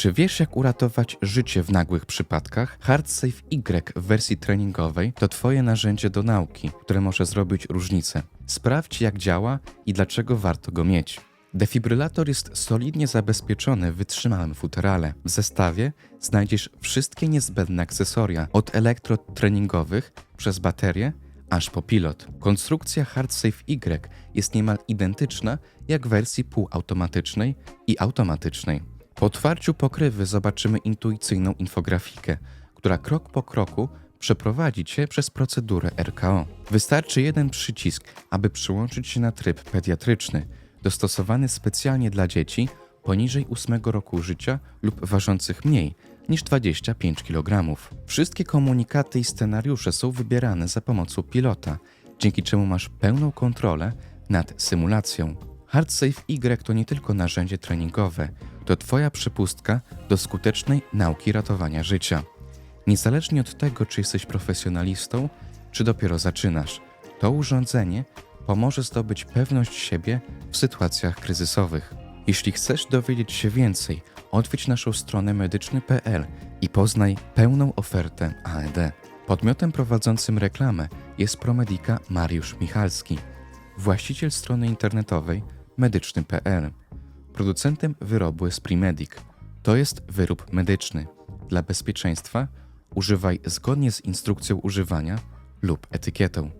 Czy wiesz, jak uratować życie w nagłych przypadkach? HardSafe Y w wersji treningowej to Twoje narzędzie do nauki, które może zrobić różnicę. Sprawdź, jak działa i dlaczego warto go mieć. Defibrylator jest solidnie zabezpieczony w wytrzymałym futerale. W zestawie znajdziesz wszystkie niezbędne akcesoria, od elektrod treningowych przez baterie aż po pilot. Konstrukcja HardSafe Y jest niemal identyczna jak w wersji półautomatycznej i automatycznej. Po otwarciu pokrywy zobaczymy intuicyjną infografikę, która krok po kroku przeprowadzi Cię przez procedurę RKO. Wystarczy jeden przycisk, aby przyłączyć się na tryb pediatryczny, dostosowany specjalnie dla dzieci poniżej 8 roku życia lub ważących mniej niż 25 kg. Wszystkie komunikaty i scenariusze są wybierane za pomocą pilota, dzięki czemu masz pełną kontrolę nad symulacją. HardSafe Y to nie tylko narzędzie treningowe, to Twoja przepustka do skutecznej nauki ratowania życia. Niezależnie od tego, czy jesteś profesjonalistą, czy dopiero zaczynasz, to urządzenie pomoże zdobyć pewność siebie w sytuacjach kryzysowych. Jeśli chcesz dowiedzieć się więcej, odwiedź naszą stronę medyczny.pl i poznaj pełną ofertę AED. Podmiotem prowadzącym reklamę jest Promedika Mariusz Michalski, właściciel strony internetowej medyczny.pl. Producentem wyrobu jest Primedic. To jest wyrób medyczny. Dla bezpieczeństwa używaj zgodnie z instrukcją używania lub etykietą.